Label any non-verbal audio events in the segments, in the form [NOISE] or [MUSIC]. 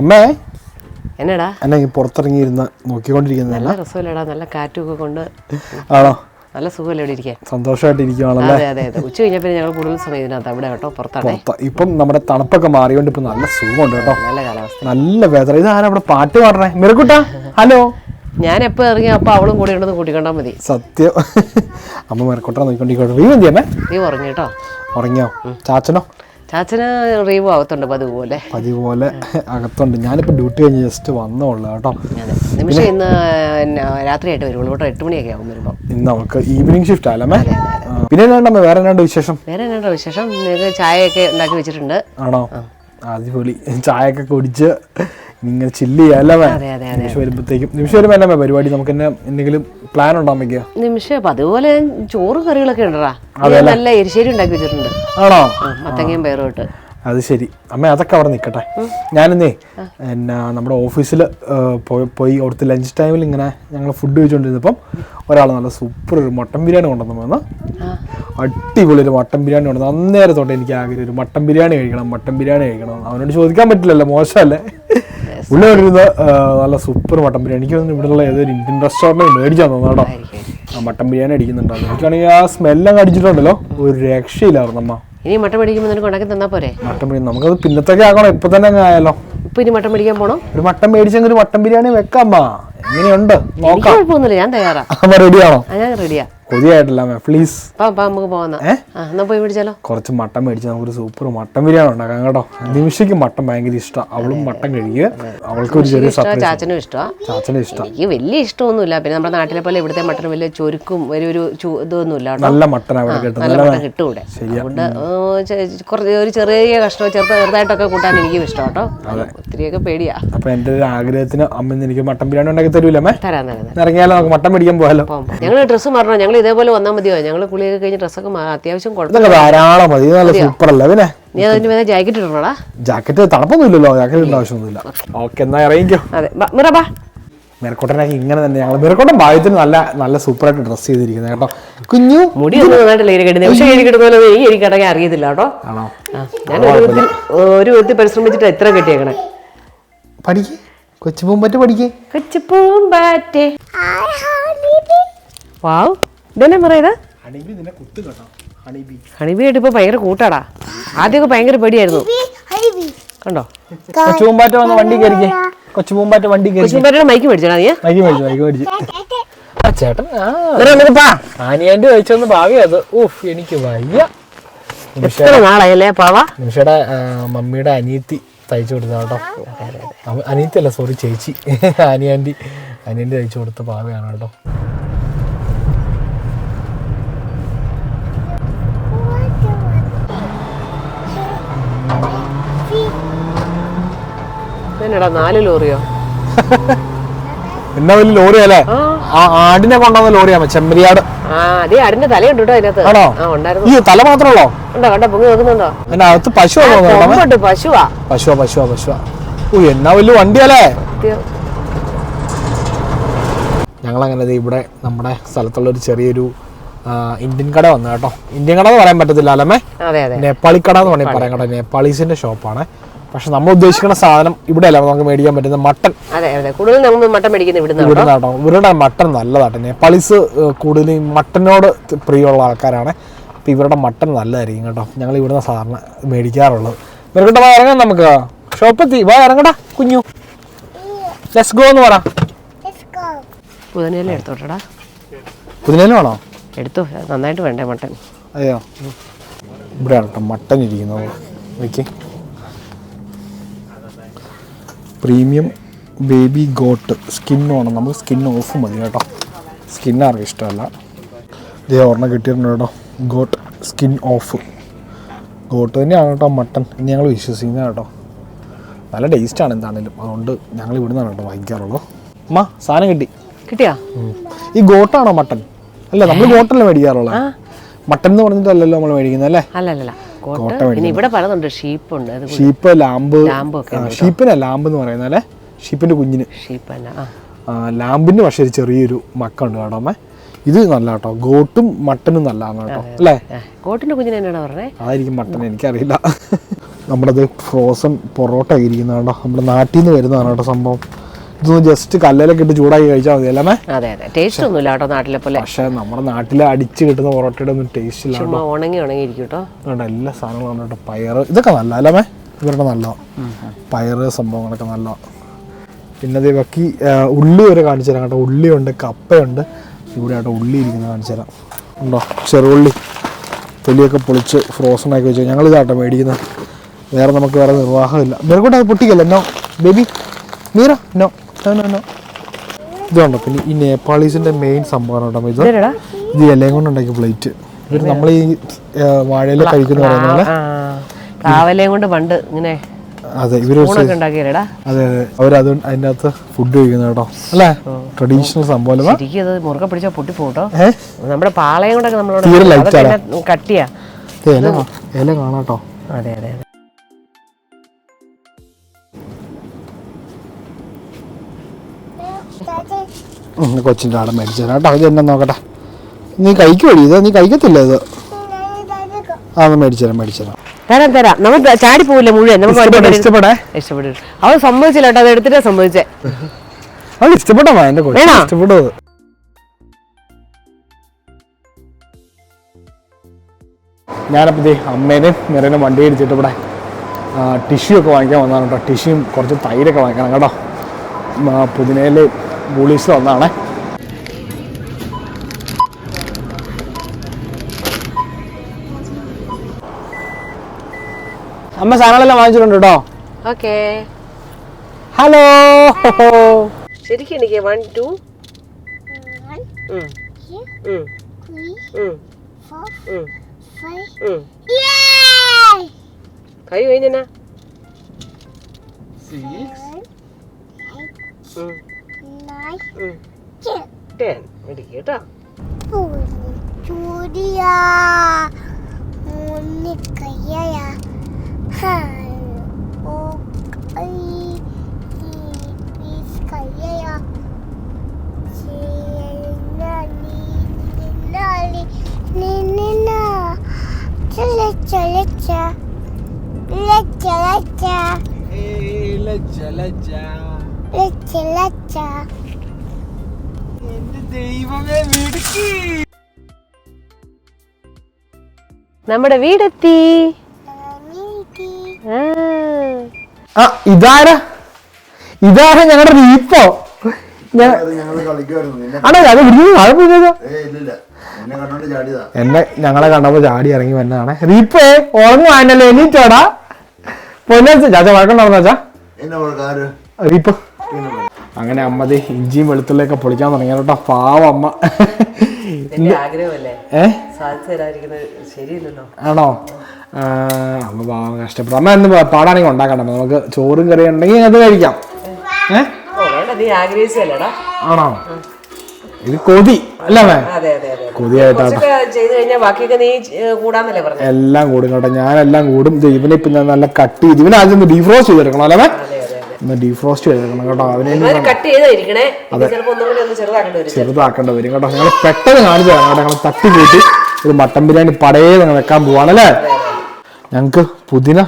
അമ്മേ. എന്നടാ? എന്നെ പുറത്തിറങ്ങിയിരുന്ന നോക്കിക്കൊണ്ടിരിക്കുന്ന നല്ല രസമല്ലേടാ നല്ല കാറ്റൊക്കെ കൊണ്ട്. ആണോ? നല്ല സുഖമല്ലേ ഇവിടെ ഇരിക്കാൻ? സന്തോഷമായിട്ടിരിക്കുവാണല്ലേ അതെ അതെ അതെ. ഉച്ച കഴിഞ്ഞപ്പോൾ ഞങ്ങൾ കൂടുതൽ സമയം ഇതിനകത്ത് അവിടെ കേട്ടോ പുറത്താണേ. പുറത്ത്. ഇപ്പം നമ്മുടെ തണുപ്പൊക്കെ മാറിയോണ്ട് ഇപ്പം നല്ല സുഖമുണ്ട് കേട്ടോ. നല്ല കാലാവസ്ഥ. നല്ല വേദന ഇതാരാ അവിടെ പാട്ട് പാടണേ? മെറുക്കുട്ട ഹലോ. ഞാൻ എപ്പോൾ ഇറങ്ങി അപ്പോൾ അവളും കൂടി ഉണ്ടെന്ന് കൂട്ടിക്കൊണ്ടാൽ മതി. സത്യം. അമ്മ മെറുക്കുട്ട നോക്കിക്കൊണ്ടിരിക്കോട്ടെ നീ എന്ത് ചെയ്യണേ നീ ഉറങ്ങിട്ടോ ഉറങ്ങിയോ? ചാച്ചനോ? ചാച്ചന് റീവ് അകത്തുണ്ട് പതിവ് പോലെ പതിവ് പോലെ അകത്തുണ്ട്. ഞാനിപ്പോൾ ഡ്യൂട്ടി കഴിഞ്ഞ് ജസ്റ്റ് വന്നോളൂ കേട്ടോ. നിമിഷം ഇന്ന് രാത്രിയായിട്ട് വരുള്ളൂ. കേട്ടോ എട്ട് മണിയൊക്കെ ആകും വരുമ്പോൾ ഇന്ന് നമുക്ക് ഈവനിങ് ഷിഫ്റ്റ് ആലമേ പിന്നെ വേറെ എന്നാണ്ട് വിശേഷം? വേറെ എന്നാണ്ടോ വിശേഷം? നിങ്ങൾക്ക് ചായയൊക്കെ ഉണ്ടാക്കി വെച്ചിട്ടുണ്ട്. ആണോ? അടിപൊളി ചായയൊക്കെ കുടിച്ച് നിങ്ങൾ ചില്ല് അതെ നിമിഷം വരുമ്പോഴത്തേക്കും നിമിഷം വരുമ്പോൾ അല്ലേ പരിപാടി? നമുക്ക് തന്നെ എന്തെങ്കിലും പ്ലാൻ ഉണ്ടാകും വയ്ക്കുക നിമിഷം അതുപോലെ ചോറ് കറികളൊക്കെ ഉണ്ടടാ. നല്ല എരിശ്ശേരി ഉണ്ടാക്കി വെച്ചിട്ടുണ്ട്. ആണോ? മത്തങ്ങയും പയറും ഇട്ട്. അത് ശരി. അമ്മ അതൊക്കെ അവിടെ നിൽക്കട്ടെ ഞാനിന്നേ എന്നാ നമ്മുടെ ഓഫീസിൽ പോയി അവിടുത്തെ ലഞ്ച് ടൈമിൽ ഇങ്ങനെ ഞങ്ങൾ ഫുഡ് കഴിച്ചുകൊണ്ടിരുന്നപ്പം ഒരാൾ നല്ല സൂപ്പർ ഒരു മട്ടൻ ബിരിയാണി കൊണ്ടുവന്നു വന്ന്. അടിപൊളി ഒരു മട്ടൻ ബിരിയാണി കൊണ്ടുവന്നു. അന്നേരം തൊട്ട് എനിക്ക് ആഗ്രഹം ഒരു മട്ടൻ ബിരിയാണി കഴിക്കണം മട്ടൻ ബിരിയാണി കഴിക്കണം. അവനോട് ചോദിക്കാൻ പറ്റില്ലല്ലോ മോശമല്ലേ? പുള്ളി വരുന്ന നല്ല സൂപ്പർ മട്ടൻ ബിരിയാണി. എനിക്ക് തോന്നുന്നു ഇവിടെയുള്ള ഏതൊരു ഇന്ത്യൻ റെസ്റ്റോറന്റ് മേടിച്ചാൽ തോന്നുന്നു കേട്ടോ. ആ മട്ടൻ ബിരിയാണി അടിക്കുന്നുണ്ടാവും എനിക്കാണെങ്കിൽ ആ സ്മെല്ലാം അടിച്ചിട്ടുണ്ടല്ലോ. ഒരു രക്ഷയില്ലായിരുന്നു അമ്മ. ഇനി മട്ടൻ മേടിക്കുമ്പോൾ നിനക്ക് ഉണ്ടാക്കി തന്നാ പോരെ? മട്ടൻ ബിരിയാണി നമുക്കത് പിന്നത്തേക്ക് ആകണം ഇപ്പൊ തന്നെ അങ്ങ് ആയാലോ ഇപ്പൊ ഇനി മട്ടൻ മേടിക്കാൻ പോണോ? ഒരു മട്ടൻ മേടിച്ചെങ്കിൽ ഒരു മട്ടൻ ബിരിയാണി വെക്കാമ്മ എങ്ങനെയുണ്ട്? എനിക്ക് നോക്കാം കുഴപ്പമൊന്നുമില്ല ഞാൻ തയ്യാറാ. അമ്മ റെഡിയാണോ ആ ഞാൻ റെഡിയാ കൊതിയായിട്ടില്ല പ്ലീസ് നമുക്ക് കുറച്ച് മട്ടൻ മേടിച്ച് നമുക്കൊരു സൂപ്പർ മട്ടൻ ബിരിയാണി ഉണ്ടാക്കാം കേട്ടോ. നിമിഷയ്ക്ക് മട്ടൻ ഭയങ്കര ഇഷ്ടമാണ് അവളും മട്ടൻ കഴിക്കുക അവൾക്ക് ഒരു ചെറിയ ചാച്ചനും ഇഷ്ടം. എനിക്ക് വലിയ ഇഷ്ടമൊന്നുമില്ല. പിന്നെ നമ്മുടെ നാട്ടിലെ പോലെ ഇവിടുത്തെ മട്ടൻ വലിയ ചൊരുക്കും ഒരു ഇതൊന്നുമില്ല നല്ല മട്ടൻ അവിടെ കിട്ടും നല്ല മട്ടൻ കിട്ടും ഇവിടെ. അതുകൊണ്ട് കുറച്ച് ഒരു ചെറിയ കഷ്ണം ചെറുത്ത ചെറുതായിട്ടൊക്കെ കൂട്ടാൻ എനിക്കും ഇഷ്ടം കേട്ടോ. ഒത്തിരിയൊക്കെ പേടിയാ. അപ്പൊ എന്റെ ഒരു ആഗ്രഹത്തിന് അമ്മ എനിക്ക് മട്ടൻ ബിരിയാണി ഉണ്ടാക്കി തരൂലേ തരാൻ തരാം തരാം തരാം. ഇറങ്ങിയാലോ നമുക്ക് മട്ടൻ മേടിക്കാൻ പോയാലോ ഞങ്ങൾ ഡ്രസ്സ് മാറണോ? ഞങ്ങൾ ഇതേപോലെ വന്നാൽ മതിയോ? ഞങ്ങൾ കുളിയൊക്കെ കഴിഞ്ഞ് ഡ്രസ്സൊക്കെ അത്യാവശ്യം കുഴപ്പം ഇതൊക്കെ ധാരാളം മതി. നല്ല സൂപ്പർ അല്ലേ പിന്നെ നീ അതിന് വേറെ ജാക്കറ്റ് ഇടണോടാ. ജാക്കറ്റ് തണുപ്പൊന്നും ഇല്ലല്ലോ ജാക്കറ്റ് ഇടേണ്ട ആവശ്യമൊന്നുമില്ല. ഓക്കെ. എന്നാ ഇറങ്ങിക്കോ. അതെ. മിറ ബാ. മിറക്കോട്ടനൊക്കെ ഇങ്ങനെ തന്നെ. ഞങ്ങൾ മെറക്കോട്ടൻ ഭാഗ്യത്തിന് നല്ല നല്ല സൂപ്പറായിട്ട് ഡ്രസ്സ് ചെയ്തിരിക്കുന്നത് കേട്ടോ. കുഞ്ഞു. മുടി ഇരിക്കട്ടെ എനിക്കടങ്ങി അറിയത്തില്ല കേട്ടോ. ആണോ? ഞാൻ ഒരു വിധത്തിൽ ഒരു വിധത്തിൽ പരിശ്രമിച്ചിട്ട് എത്ര കെട്ടിയേക്കണേ. പഠിക്ക്. കൊച്ചുപൂമ്പാറ്റ പഠിക്കേ. പഠിക്ക് കൊച്ചുപൂമ്പാറ്റേ വാവ് ഇതന്നെ പറയത് ഹണിബി നിന്നെ കുത്തു കേട്ടോ. ഹണിബി. ഹണിബിയായിട്ട് ഇപ്പൊ ഭയങ്കര കൂട്ടാടാ. ആദ്യമൊക്കെ ഭയങ്കര പേടിയായിരുന്നു. കണ്ടോ? കൊച്ചു പൂമ്പാറ്റ വന്ന് വണ്ടി കയറിക്കേ. കൊച്ചു പൂമ്പാറ്റ വണ്ടി കയറി കൊച്ചുപൂമ്പാറ്റയുടെ മൈക്ക് മേടിച്ചാ നീ? മൈക്ക് മേടിച്ചു മൈക്ക് മേടിച്ചു. ആ ചേട്ടൻ ആ. എന്നിട്ട് നമുക്ക് പാ. ആനിയാന്റെ കഴിച്ചൊന്ന് ഭാവി അത്. ഊഫ് എനിക്ക് വയ്യ. എത്ര നാളായല്ലേ പാവ? നിമിഷയുടെ മമ്മിയുടെ അനിയത്തി തയ്ച്ചു കൊടുത്ത കേട്ടോ. അനിയത്തി അല്ല സോറി ചേച്ചി. അനിയാന്റി അനിയന്റെ തയ്ച്ചു കൊടുത്ത പാവയാണ് കേട്ടോ. എന്നടാ നാല് ലോറിയോ? എന്നാ വലിയ ലോറി അല്ലേ? ആ. ആടിനെ കൊണ്ടുവന്ന ലോറിയാ ചെമ്മരിയാട്. അതേ ആടിന്റെ തലയുണ്ട് കേട്ടോ അതിനകത്ത്. ഈ തല മാത്രമല്ലോ ഉണ്ടോ കണ്ടോ പൊങ്ങി നോക്കുന്നുണ്ടോ? അതിന്റെ അകത്ത് പശു പശുവാ. പശുവാ പശുവാ പശുവാ. ഓ എന്നാ വലിയ വണ്ടിയല്ലേ ഞങ്ങൾ ഞങ്ങളങ്ങനെ ഇവിടെ നമ്മുടെ സ്ഥലത്തുള്ള ഒരു ചെറിയൊരു ഇന്ത്യൻ കട വന്നു കേട്ടോ. ഇന്ത്യൻ കട എന്ന് പറയാൻ പറ്റത്തില്ല അല്ലമ്മേ നേപ്പാളി കട എന്ന് വേണമെങ്കിൽ പറയാം കേട്ടോ നേപ്പാളീസിന്റെ ഷോപ്പാണ് പക്ഷെ നമ്മൾ ഉദ്ദേശിക്കുന്ന സാധനം ഇവിടെ അല്ല നമുക്ക് മേടിക്കാൻ പറ്റുന്ന മട്ടൺ. അതെ അതെ. നമ്മൾ മേടിക്കുന്നത് ഇവിടുന്ന് ഇവരുടെ മട്ടൺ നല്ലതാട്ടെ. നേപ്പാളീസ് കൂടുതൽ മട്ടനോട് പ്രിയമുള്ള ആൾക്കാരാണ്. അപ്പൊ ഇവരുടെ മട്ടൺ നല്ലതായിരിക്കും കേട്ടോ. ഞങ്ങൾ ഇവിടുന്ന് സാധാരണ മേടിക്കാറുള്ളത്. ഇവർക്കിട്ട് വാ ഇറങ്ങാം നമുക്ക്. ഷോപ്പെത്തി. വാ ഇറങ്ങടാ കുഞ്ഞു. ലെസ് ഗോ എന്ന് പറ. പുതിനയില എടുത്തോട്ടടാ. പുതിനേലും വേണോ? എടുത്തു. നന്നായിട്ട് വേണ്ടേ മട്ടൻ. അതെയോ? ഇവിടെയാണ് കേട്ടോ മട്ടൻ ഇരിക്കുന്നത്. Okay premium baby goat skin വേണം. നമ്മൾ സ്കിൻ ഓഫ് മതി കേട്ടോ. സ്കിൻ ആർക്കും ഇഷ്ടമല്ല. ഇതേ ഓർണ കിട്ടിയിട്ടുണ്ട് കേട്ടോ. Got skin of. ഗോട്ട് തന്നെയാണ് കേട്ടോ മട്ടൺ. എന്ന് ഞങ്ങൾ വിശ്വസിക്കുന്നത് കേട്ടോ. നല്ല ടേസ്റ്റാണ് എന്താണേലും. അതുകൊണ്ട് ഞങ്ങൾ ഇവിടെ നിന്നാണ് കേട്ടോ വാങ്ങിക്കാറുള്ളു. അമ്മ സാധനം കിട്ടി. കിട്ടിയാ? ഈ ഗോട്ടാണോ മട്ടൺ? അല്ല നമ്മൾ ഗോട്ടല്ലേ മേടിക്കാറുള്ളത് മട്ടൺ എന്ന് പറഞ്ഞിട്ടല്ലല്ലോ നമ്മൾ മേടിക്കുന്നത് അല്ലേ? അല്ലല്ല കോട്ട. പിന്നെ ഇവിടെ പലതുണ്ട്. ഷീപ്പുണ്ട്. അത് ഷീപ്പ് ലാമ്പ് ഷീപ്പിനെ ലാമ്പ് എന്ന് പറയുന്നത് അല്ലേ ഷീപ്പിന്റെ കുഞ്ഞിന്. ലാമ്പിന് പക്ഷേ ഒരു ചെറിയൊരു മക്കുണ്ട് കേട്ടോ അമ്മേ. ഇത് നല്ല കേട്ടോ. ഗോട്ടും മട്ടനും നല്ലതാണ് കേട്ടോ. അല്ലേ? ഗോട്ടിന്റെ കുഞ്ഞിന് എന്നാണ് പറഞ്ഞേ? അതായിരിക്കും മട്ടൻ എനിക്കറിയില്ല. [LAUGHS] നമ്മുടെ ഫ്രോസൺ പൊറോട്ട ഇരിക്കുന്നതാണ് കേട്ടോ. നമ്മുടെ നാട്ടിൽ നിന്ന് വരുന്നതാണ് കേട്ടോ സംഭവം. ഇതൊന്ന് ജസ്റ്റ് കല്ലിലൊക്കെ ഇട്ട് ചൂടാക്കി കഴിച്ചാൽ മതി അല്ലേ അതെ അതെ. ടേസ്റ്റ് ഒന്നുമില്ല കേട്ടോ നാട്ടിലെ പോലെ. പക്ഷേ നമ്മുടെ നാട്ടിലെ അടിച്ച് കിട്ടുന്ന പൊറോട്ടയുടെ ഒന്നും ടേസ്റ്റ് ഇല്ല ചുമ്മാ ഉണങ്ങി ഇരിക്കും കേട്ടോ. അതുകൊണ്ട് എല്ലാ സാധനങ്ങളും കേട്ടോ. പയറ് ഇതൊക്കെ നല്ല അല്ലേ ഇവരുടെ നല്ല പയറ് സംഭവങ്ങളൊക്കെ നല്ല പിന്നെ അതേ ബാക്കി ഉള്ളി വരെ കാണിച്ചു തരാം കേട്ടോ. ഉള്ളിയുണ്ട് കപ്പയുണ്ട്. ഇവിടെ ആട്ടോ ഉള്ളി ഇരിക്കുന്നത് കാണിച്ചു തരാം. ഉണ്ടോ? ചെറുള്ളി തൊലിയൊക്കെ പൊളിച്ച് ഫ്രോസൺ ആക്കി വെച്ചു ഞങ്ങൾ ഇതാട്ടോ മേടിക്കുന്നത്. വേറെ നമുക്ക് വേറെ നിർവാഹമില്ല. മേൽക്കോട്ടെ അത് പൊട്ടിക്കല്ല? നോ ബേബി മീറ നോ ഇതുണ്ടോ പിന്നെ ഈ നേപ്പാളീസിന്റെ മെയിൻ സംഭവമാണ് കേട്ടോ ഇത്. ഇത് ഇലയും കൊണ്ടുണ്ടാക്കിയ പ്ലേറ്റ് ഇവർ നമ്മൾ ഈ വാഴയില കഴിക്കുന്ന പറയുന്ന പോലെ ആ. കാവലയും കൊണ്ട് പണ്ട് ഇങ്ങനെ അതെ ഇവർ അതെ അതെ അതെ. അവരത് അതിന്റെ അകത്ത് ഫുഡ് കഴിക്കുന്ന കേട്ടോ. അല്ലേ? ട്രഡീഷണൽ സംഭവം അത് മുറുകെ പിടിച്ചാൽ പൊട്ടി പോട്ടോ നമ്മുടെ പാളയം കൊണ്ടൊക്കെ നമ്മളോട് കട്ടിയാ. ഇല കാണാട്ടോ അതെ അതെ. കൊച്ചിന്റെ ആടെ മേടിച്ചു തരാം കേട്ടോ. ഇത് എന്നെ നോക്കട്ടെ. നീ കഴിക്കുമോ ഇത് നീ കഴിക്കത്തില്ല ഇത്? ഒന്ന് മേടിച്ചു തരാം മേടിച്ചു തരാം. തരാം തരാം. നമുക്ക് ചാടി പോവില്ല മുഴുവൻ? നമുക്ക് ഇഷ്ടപ്പെടേ ഇഷ്ടപ്പെട്ടു അവൻ സമ്മതിച്ചില്ല കേട്ടോ അത് എടുത്തിട്ടാ സംഭവിച്ചേ അവൾ ഇഷ്ടപ്പെട്ടോ എന്റെ കൊച്ചു വേണോ? ഇഷ്ടപ്പെട്ടു അത് ഞാനപ്പോൾ അമ്മേനെയും നിറയെ വണ്ടി അടിച്ചിട്ട് ഇവിടെ ടിഷ്യൂ ഒക്കെ വാങ്ങിക്കാൻ വന്നാണ് കേട്ടോ. ടിഷ്യൂയും കുറച്ച് തൈരൊക്കെ വാങ്ങിക്കണം കേട്ടോ. ആ, പുതിനയിൽ ബൂളീസ് വന്നതാണേ അമ്മ സാധനങ്ങളെല്ലാം വാങ്ങിച്ചിട്ടുണ്ട് കേട്ടോ. ഓക്കേ. ഹലോ. ശരിക്കും എനിക്ക് വൺ ടു കൈ കഴിഞ്ഞാ ടെൻ. മേടിക്കുക കേട്ടോ. ചൂടിയാ. മുന്നിക്കയ്യ ഓ കൈ പീസ് കയ്യ ചല ചല ചല മിടുക്കി. നമ്മുടെ വീടെത്തി. ആ. ഇതാരാ? ഇതാരാ ഞങ്ങളുടെ റീപ്പോ? ആണോ അത് പോയതാ എന്നെ ഞങ്ങളെ കണ്ടപ്പോ ചാടി ഇറങ്ങി വന്നതാണ്. റീപ്പേ ഉറങ്ങുവാനല്ലോ? എനിക്കോടാ പൊന്നെ ചാച്ച വഴക്കുണ്ടാവുന്ന ചാച്ചാ റീപ്പ്. അങ്ങനെ അമ്മ ദേ ഇഞ്ചിയും വെളുത്തുള്ളിയൊക്കെ പൊളിക്കാൻ തുടങ്ങിയ കേട്ടോ. പാവ അമ്മ. ആണോ? അമ്മ പാവം കഷ്ടപ്പെട്ടു. അമ്മ എന്ന് പാടാണെങ്കിൽ ഉണ്ടാക്കണ്ട. നമുക്ക് ചോറും കറിയും ഉണ്ടെങ്കിൽ അത് കഴിക്കാം. ആണോ? ഇത് കൊതി അല്ലേ കൊതിയായിട്ടാണ് എല്ലാം കൂടും കേട്ടോ. ഞാനെല്ലാം കൂടും. ഇവനെ പിന്നെ നല്ല കട്ട് ചെയ്ത് ഇവനെ ആദ്യം ഒന്ന് ഡീഫ്രോസ്റ്റ് ചെയ്തെടുക്കണം അല്ലേ ഒന്ന് ഡീഫ്രോസ്റ്റ് ചെയ്തേക്കണം കേട്ടോ. അവനെ കട്ട് ചെയ്തായിരിക്കണേ. ചെറുതാക്കേണ്ടി വരും. കേട്ടോ. ഞങ്ങൾ പെട്ടെന്ന് കാണിച്ചു തരാം കേട്ടോ. ഞങ്ങൾ തട്ടി കൂട്ടി ഒരു മട്ടൻ ബിരിയാണി പടയെ ഞങ്ങൾ വെക്കാൻ പോവാണല്ലേ? ഞങ്ങൾക്ക് പുതിന